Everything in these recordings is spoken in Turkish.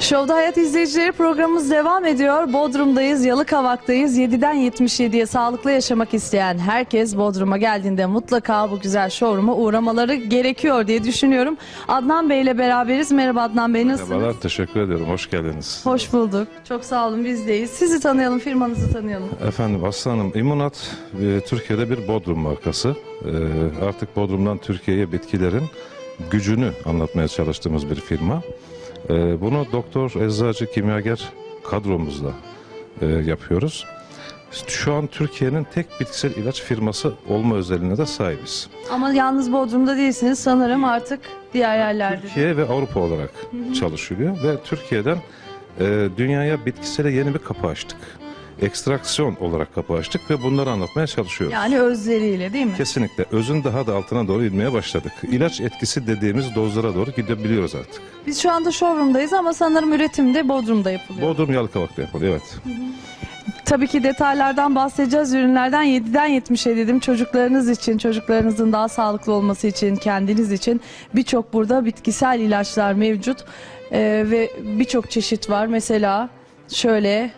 Şovda Hayat izleyicileri programımız devam ediyor. Bodrum'dayız, Yalıkavak'tayız. 7'den 77'ye sağlıklı yaşamak isteyen herkes Bodrum'a geldiğinde mutlaka bu güzel showroom'a uğramaları gerekiyor diye düşünüyorum. Adnan Bey ile beraberiz. Merhaba Adnan Bey nasılsınız? Merhabalar, teşekkür ediyorum. Hoş geldiniz. Hoş bulduk. Çok sağ olun bizdeyiz. Sizi tanıyalım, firmanızı tanıyalım. Efendim Aslanım, İmmunat e, Türkiye'de bir Bodrum markası. E, artık Bodrum'dan Türkiye'ye bitkilerin gücünü anlatmaya çalıştığımız bir firma. E, bunu doktor, eczacı, kimyager kadromuzla e, yapıyoruz. Şu an Türkiye'nin tek bitkisel ilaç firması olma özelliğine de sahibiz. Ama yalnız Bodrum'da değilsiniz. Sanırım artık diğer yerlerde. de. Türkiye ve Avrupa olarak çalışılıyor ve Türkiye'den e, dünyaya bitkisele yeni bir kapı açtık. Ekstraksiyon olarak kapı açtık ve bunları anlatmaya çalışıyoruz. Yani özleriyle değil mi? Kesinlikle özün daha da altına doğru inmeye başladık. İlaç etkisi dediğimiz dozlara doğru gidebiliyoruz artık. Biz şu anda showroom'dayız ama sanırım üretim de Bodrum'da yapılıyor. Bodrum Yalıkavak'ta yapılıyor evet. Tabii ki detaylardan bahsedeceğiz. Ürünlerden 7'den 70'e dedim. Çocuklarınız için, çocuklarınızın daha sağlıklı olması için, kendiniz için birçok burada bitkisel ilaçlar mevcut. Ee, ve birçok çeşit var. Mesela şöyle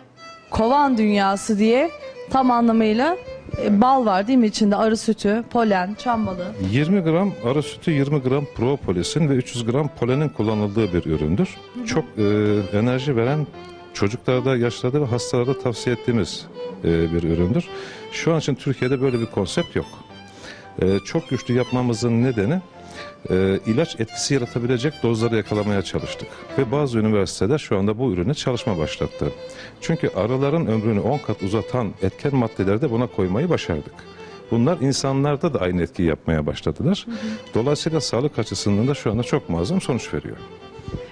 kovan dünyası diye tam anlamıyla e, bal var değil mi içinde? Arı sütü, polen, çam balı. 20 gram arı sütü, 20 gram propolisin ve 300 gram polenin kullanıldığı bir üründür. Çok e, enerji veren çocuklarda, yaşlarda ve hastalarda tavsiye ettiğimiz e, bir üründür. Şu an için Türkiye'de böyle bir konsept yok. E, çok güçlü yapmamızın nedeni e, ilaç etkisi yaratabilecek dozları yakalamaya çalıştık. Ve bazı üniversiteler şu anda bu ürüne çalışma başlattı. Çünkü arıların ömrünü 10 kat uzatan etken maddeleri de buna koymayı başardık. Bunlar insanlarda da aynı etkiyi yapmaya başladılar. Dolayısıyla sağlık açısından da şu anda çok muazzam sonuç veriyor.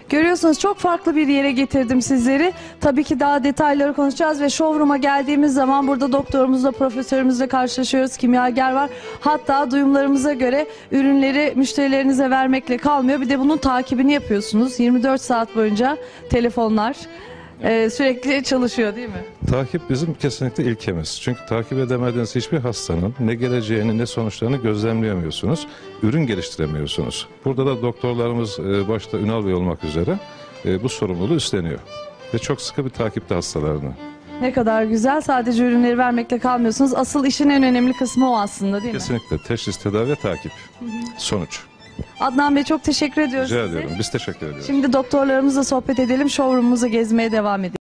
Görüyorsunuz çok farklı bir yere getirdim sizleri. Tabii ki daha detayları konuşacağız ve showroom'a geldiğimiz zaman burada doktorumuzla, profesörümüzle karşılaşıyoruz. Kimyager var. Hatta duyumlarımıza göre ürünleri müşterilerinize vermekle kalmıyor. Bir de bunun takibini yapıyorsunuz. 24 saat boyunca telefonlar e, sürekli çalışıyor değil mi? Takip bizim kesinlikle ilkemiz. Çünkü takip edemediğiniz hiçbir hastanın ne geleceğini ne sonuçlarını gözlemleyemiyorsunuz. Ürün geliştiremiyorsunuz. Burada da doktorlarımız e, başta Ünal Bey olmak üzere e, bu sorumluluğu üstleniyor. Ve çok sıkı bir takipte hastalarını. Ne kadar güzel. Sadece ürünleri vermekle kalmıyorsunuz. Asıl işin en önemli kısmı o aslında değil mi? Kesinlikle teşhis, tedavi ve takip. Sonuç. Adnan Bey çok teşekkür ediyoruz Rica size. ediyorum. Biz teşekkür ediyoruz. Şimdi doktorlarımızla sohbet edelim. Showroom'umuzu gezmeye devam edelim.